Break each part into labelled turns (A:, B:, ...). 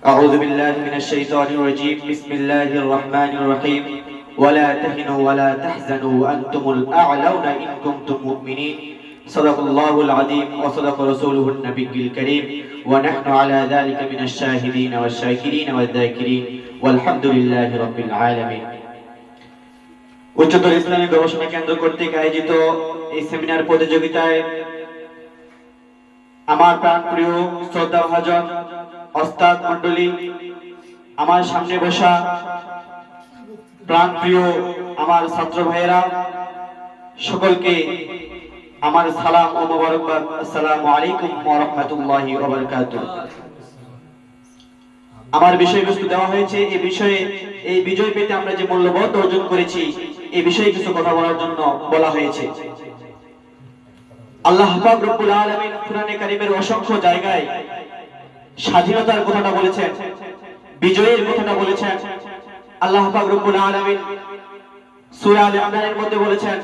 A: أعوذ بالله من الشيطان الرجيم بسم الله الرحمن الرحيم ولا تهنوا ولا تحزنوا وأنتم الأعلون إن كنتم مؤمنين صدق الله العظيم وصدق رسوله النبي الكريم ونحن على ذلك من الشاهدين والشاكرين والذاكرين والحمد لله رب العالمين উচ্চতর ইসলামী গবেষণা কেন্দ্র কর্তৃক আয়োজিত এই সেমিনার প্রতিযোগিতায় আমার প্রাণপ্রিয় শ্রদ্ধা ভাজন অস্তাদ মন্ডলী আমার সামনে বসা প্রাণপ্রিয় আমার ছাত্র ভাইয়েরা, সকলকে আমার সালাম ও মোবারকবাদ। আসসালামু আলাইকুম ওয়া রাহমাতুল্লাহি ওয়া বারাকাতুহু। আমার বিষয়বস্তু দেওয়া হয়েছে এই বিষয়ে, এই বিজয় পেতে আমরা যে মূল্যবোধ অর্জন করেছি এই বিষয়ে কিছু কথা বলার জন্য বলা হয়েছে। আল্লাহ রব্বুল কোরআনে অসংখ্য জায়গায় স্বাধীনতার কথাটা বলেছেন, বিজয়ের কথাটা বলেছেন। আল্লাহ রব্বুল আলামিন আলে ইমরানের মধ্যে বলেছেন,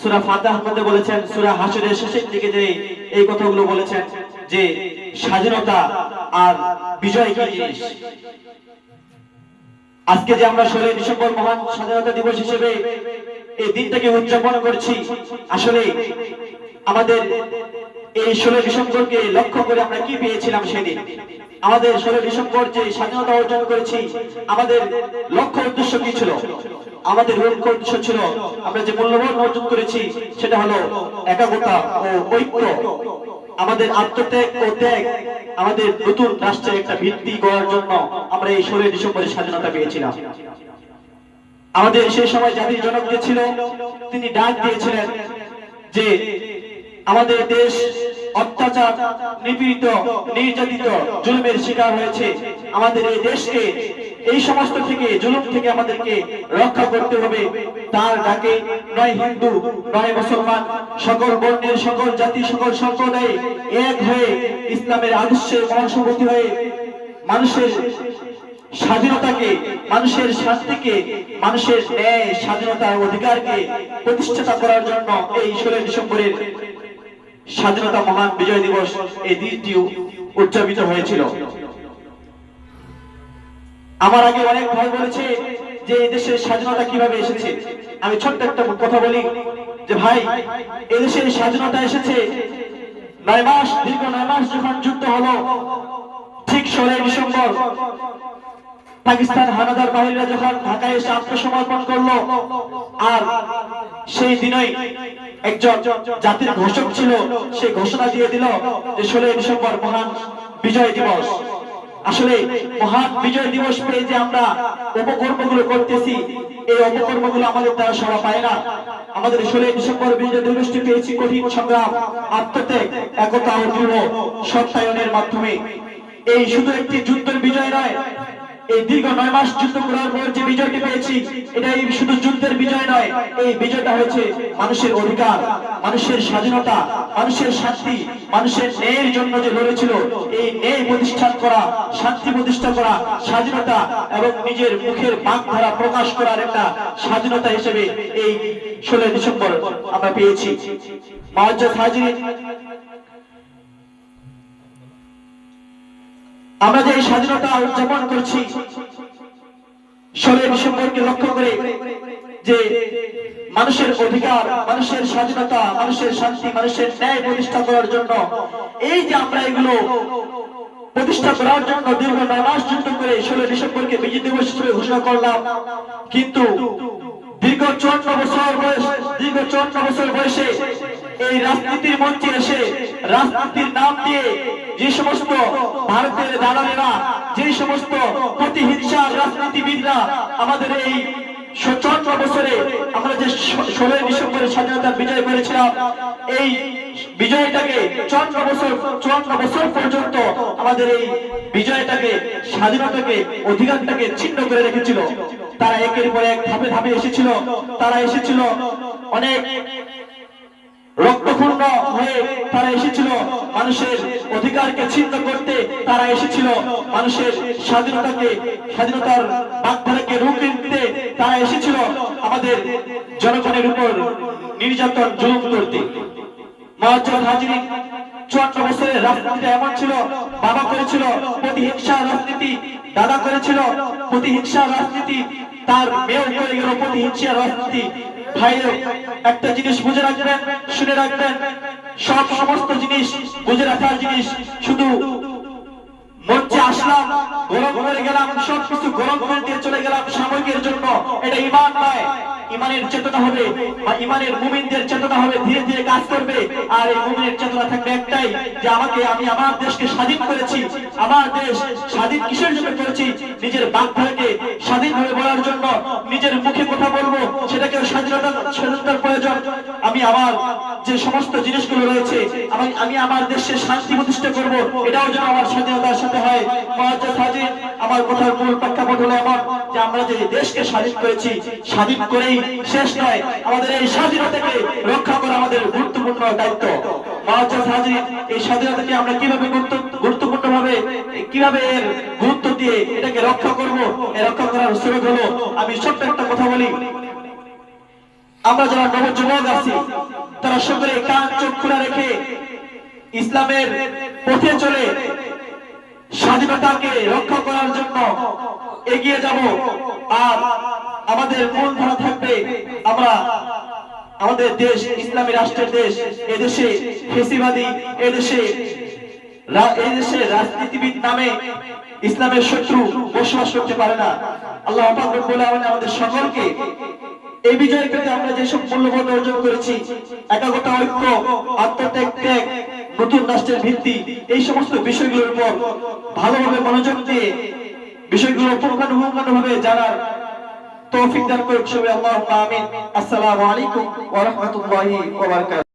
A: সূরা ফাতিহার মধ্যে বলেছেন, সূরা হাশরের শেষের দিকে যে এই কথাগুলো বলেছেন যে স্বাধীনতা আর বিজয় কি জিনিস? আজকে যে আমরা ষোলোই ডিসেম্বর মহান স্বাধীনতা দিবস হিসেবে এই দিনটাকে উদযাপন করছি, আসলে আমাদের এই ষোলো ডিসেম্বরকে লক্ষ্য করে আমরা কি পেয়েছিলাম সেদিন? আমাদের ষোলো ডিসেম্বর যে স্বাধীনতা অর্জন করেছি, আমাদের লক্ষ্য উদ্দেশ্য কি ছিল? আমাদের লক্ষ্য উদ্দেশ্য ছিল, আমরা যে মূল্যবান অর্জন করেছি, সেটা হলো একাগ্রতা ও ঐক্য। আমাদের আত্মত্যাগ ও ত্যাগ, আমাদের নতুন রাষ্ট্রের একটা ভিত্তি গড়ার জন্য আমরা এই ষোলো ডিসেম্বরের স্বাধীনতা পেয়েছিলাম। আমাদের সেই সময় জাতির জনক যে ছিল, তিনি ডাক দিয়েছিলেন যে আমাদের দেশ অত্যাচার, নিপীড়িত, নির্যাতিত জুলুমের শিকার হয়েছে। আমাদের এই দেশকে, এই সমস্ত থেকে, জুলুম থেকে আমাদেরকে রক্ষা করতে হবে। তার ডাকে নয় হিন্দু, নয় মুসলমান, সকল বর্ণের, সকল জাতি, সকল সম্প্রদায় এক হয়ে ইসলামের আদর্শে মহাসম্মতি হয়ে মানুষের স্বাধীনতাকে, মানুষের শান্তিকে, মানুষের ন্যায়, স্বাধীনতার অধিকারকে প্রতিষ্ঠাতা করার জন্য এই ষোলোই ডিসেম্বরের স্বাধীনতা মহান বিজয় দিবস এই দিনটি উদযাপিত হয়েছিল। আমার আগে অনেক ভাই বলেছে যে দেশের স্বাধীনতা কীভাবে এসেছে? আমি ছোট্ট একটা কথা বলি যে ভাই এদেশের স্বাধীনতা এসেছে নয় মাস, দীর্ঘ নয় মাস যখন যুদ্ধ হলো, ঠিক ষোলোই ডিসেম্বর পাকিস্তান হানাদার বাহিনীরা যখন ঢাকায় এসে আত্মসমর্পণ করল, আর সেই দিনই একজন জাতির ঘোষক ছিল, সে ঘোষণা দিয়ে দিল যে ষোলোই ডিসেম্বর মহান বিজয় দিবস। আসলে মহান বিজয় দিবস পেয়ে যে আমরা উপকর্মগুলো করতেছি, এই অপকর্মগুলো আমাদের দ্বারা সভা পায় না। আমাদের ষোলোই ডিসেম্বর বিজয় দিবসটি পেয়েছি কঠিন সংগ্রাম, আত্মত্যাগ, একতা ও দৃঢ় সত্যায়নের মাধ্যমে। এই শুধু একটি যুদ্ধের বিজয় নয় এই দীর্ঘ নয় মাস যুদ্ধ করার পর যে বিজয়টি পেয়েছি, এটা এই শুধু যুদ্ধের বিজয় নয়, এই বিজয়টা হয়েছে মানুষের অধিকার, মানুষের স্বাধীনতা, মানুষের শান্তি, মানুষের ন্যায়ের জন্য যে লড়েছিল, এই ন্যায় প্রতিষ্ঠান করা, শান্তি প্রতিষ্ঠা করা, স্বাধীনতা এবং নিজের মুখের বাক ধারা প্রকাশ করার একটা স্বাধীনতা হিসেবে এই ষোলোই ডিসেম্বর আমরা পেয়েছি। মহাজ্জাদ হাজির আমরা যে স্বাধীনতা উদযাপন করছি ষোলোই ডিসেম্বরকে লক্ষ্য করে যে মানুষের অধিকার, মানুষের স্বাধীনতা, মানুষের শান্তি, মানুষের ন্যায় প্রতিষ্ঠা করার জন্য, এই যে আমরা এগুলো প্রতিষ্ঠা করার জন্য দীর্ঘ নয় মাস যুদ্ধ করে ষোলো ডিসেম্বরকে বিজয় দিবস হিসেবে ঘোষণা করলাম, কিন্তু দীর্ঘ চুয়ান্ন বছর বয়স, দীর্ঘ চুয়ান্ন বছর বয়সে এই রাজনীতির মঞ্চে এসে রাজনীতির নাম দিয়ে যে সমস্ত ভারতের দালালেরা, যে সমস্ত প্রতিহিংসার রাজনীতিবিদরা আমাদের এই চুয়ান্ন বছরে আমরা যে ষোলোই ডিসেম্বরে স্বাধীনতা বিজয় করেছিলাম, এই বিজয়টাকে চুয়ান্ন বছর চুয়ান্ন বছর পর্যন্ত আমাদের এই বিজয়টাকে, স্বাধীনতাকে, অধিকারটাকে ছিন্ন করে রেখেছিল। তারা একের পর এক ধাপে ধাপে এসেছিল, তারা এসেছিল অনেক রক্তক্ষুণ্ণ হয়ে তারা এসেছিল। মানুষের অধিকারকে ছিন্ন করতে তারা এসেছিল। মানুষের স্বাধীনতাকে, স্বাধীনতার বাগধারাকে রুখে দিতে তারা এসেছিল আমাদের জনগণের উপর নির্যাতন জুলুম করতে। করেছিল প্রতিহিংসা রাজনীতি, দাদা রাজনীতি, তার মেয়েও করে গেল প্রতিহিংসা রাজনীতি। ভাইয়ের একটা জিনিস বুঝে রাখবেন, শুনে রাখবেন। সব সমস্ত জিনিস বুঝে রাখার জিনিস শুধু আসলাম, গরম করে গেলাম সব কিছু গরম করে দিয়ে চলে গেলাম সাময়িকের জন্য। এটা ইমান নয়। ইমানের চেতনা হবে বা ইমানের মুমিনদের চেতনা হবে, ধীরে ধীরে কাজ করবে। আর এই মুমিনের চেতনা থাকবে একটাই, যে আমাকে আমি আমার দেশকে স্বাধীন করেছি। আমার দেশ স্বাধীন কিসের জন্য করেছি? নিজের বাগধারাকে স্বাধীনভাবে বলার জন্য। নিজের মুখে কথা বলব সেটাকে স্বাধীনতা স্বাধীনতার প্রয়োজন। আমি আমার যে সমস্ত জিনিসগুলো রয়েছে, আমি আমি আমার দেশে শান্তি প্রতিষ্ঠা করব, এটাও যেন আমার স্বাধীনতার সাথে হয়। আমার কথার মূল প্রেক্ষাপট হলো এমন, যে আমরা যে দেশকে স্বাধীন করেছি, স্বাধীন করেই শেষ নয়। আমাদের এই স্বাধীনতাকে রক্ষা করা আমাদের গুরুত্বপূর্ণ দায়িত্ব। আমরা যারা নবযুবক আছি, তারা সকলে কান, চোখ খোলা রেখে ইসলামের পথে চলে স্বাধীনতাকে রক্ষা করার জন্য এগিয়ে যাব। আর আমাদের মূল ধারা থাকবে। আমরা আমাদের দেশ, ইসলামী রাষ্ট্রের দেশ, এদেশে ফেসিবাদী, এদেশে এই দেশে রাজনীতিবিদ নামে ইসলামের শত্রু বসবাস করতে পারে না। আল্লাহ আলামিন আমাদের সকলকে এই বিজয়ের ক্ষেত্রে আমরা যেসব মূল্যবোধ অর্জন করেছি একাগতা ঐক্য, আত্মত্যাগ, ত্যাগ, নতুন রাষ্ট্রের ভিত্তি, এই সমস্ত বিষয়গুলোর উপর ভালোভাবে মনোযোগ দিয়ে বিষয়গুলো পুঙ্খানুপুঙ্খানু ভাবে জানার তৌফিক দান করুক সবাই আল্লাহ আমিন। আসসালামু আলাইকুম ওয়া রাহমাতুল্লাহি ওয়া বারাকাতুহু।